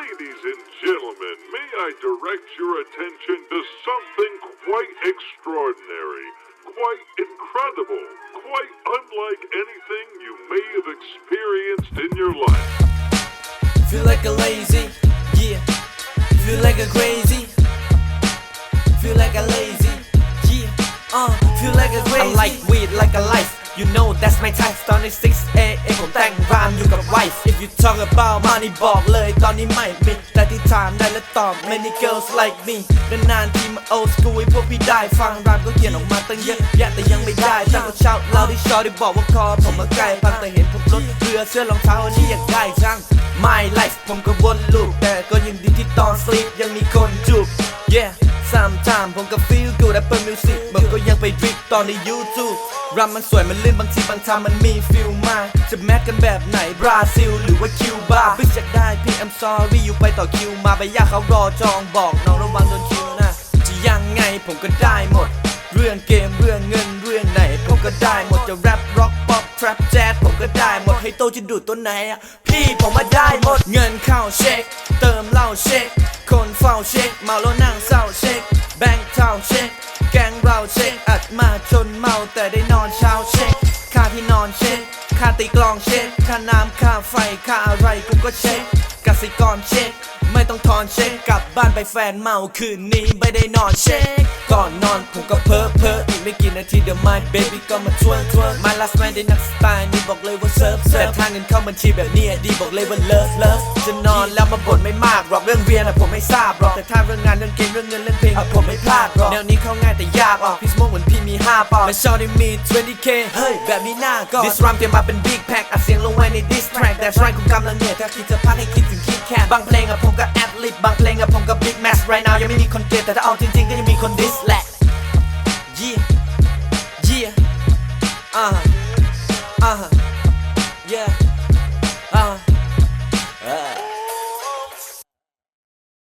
Ladies and gentlemen, may I direct your attention to something quite extraordinary, quite incredible, quite unlike anything you may have experienced in your life. Feel like a lazy, yeah. Feel like a crazy. Feel like a lazy, yeah. Uh, feel like a crazy. I like weed like a life. You know that's my type ตอนใน6 a.m. ผมแต่งรามอยู่กับ wife If you talk about money บอกเลยตอนนี้ไม่มีแต่ที่ถามได้และตอบ many girls like me นานๆทีมา old school ให้พวกพี่ได้ฟังรามก็เขียนออกมาตั้งเยอะแยะแต่ยังไม่ได้ตั้งแต่เช้าเราที่ชอที่บอกว่าคอผมมาใกล้ฟังแต่เห็นผมรถเรือเสื้อรองเท้าอันนี้อยากได้จัง My life ผมก็วนลูปแต่ก็ยังดีที่ตอน sleep ยังมีคนจูบ yeah sometimes ผมก็ feel good Apple Music มันก็ยังไปดริป ตอนใน YouTube รัมมันสวยมันลื่นบางทีบางทางมันมีฟิลมาจะแม็กกันแบบไหนบราซิล หรือว่าคิวบาบิกอยากได้พี่ I'm sorry อยู่ไปต่อคิวมาไปยากเขารอจองบอกน้องระวังโดนคิวนะ จะยังไงผมก็ได้หมด เรื่องเกมเรื่องเงินเรื่องไหนผมก็ได้หมดจะแรปร็อกป๊อปทรั p แจ๊ผมก็ได้หมดให้โตจะดูดตัวไหนอะพี่ผมมาได้หมดเงินเข้าเช็ค เติมเหล้าเช็ค คนเฝ้าเช็คเมาแล้วนั่งเศร้าเช็คแบงค์เท่าเช็คแกงเราเช็ค มาจนเมาแต่ได้นอนเช้าเช็คค่าที่นอนเช็คค่าตีกลองเช็คค่าน้ำค่าไฟค่าอะไรกูก็เช็คกสิกรเช็คไม่ต้องทอนเช็คกลับบ้านไปแฟนเมาคืนนี้ไม่ได้นอนเช็คก่อนนอนผมก็เพ้อเพ้ออีกไม่กี่นาทีเดี๋ยว my baby ก็มาทวนทวน my last man ได้นักสไตล์นี่บอกเลยว่าเซิร์ฟเซิร์ฟแต่ถ้าเงินเข้าบัญชีแบบนี้อดีบอกเลยว่าเลิฟเลิฟจะนอนแล้วมาบ่นไม่มากหรอกเรื่องเรียนอะผมไม่ทราบหรอกแต่ถ้าเรื่องงานเรื่องเกมเรื่องเงินเรื่องเพลงอะผมไม่พลาดหรอก พี่มี 5ปอนด์และชอตมี 20k เฮ้ย แบบนี้หน้าก็ This rhyme เตรียมมาเป็น big pack อัดเสียงลงไว้ใน diss track แต่ track กูกำลังเหนื่อยถ้าคิดจะพักให้คิดถึงคิดแค่บางเพลงอะผมก็แอดลิดบางเพลงอะผมก็ big max right now ยังไม่มีคนเกลียดแต่ถ้าเอาจริงๆก็ยังมีคน diss แหละ yeah yeah uh uh yeah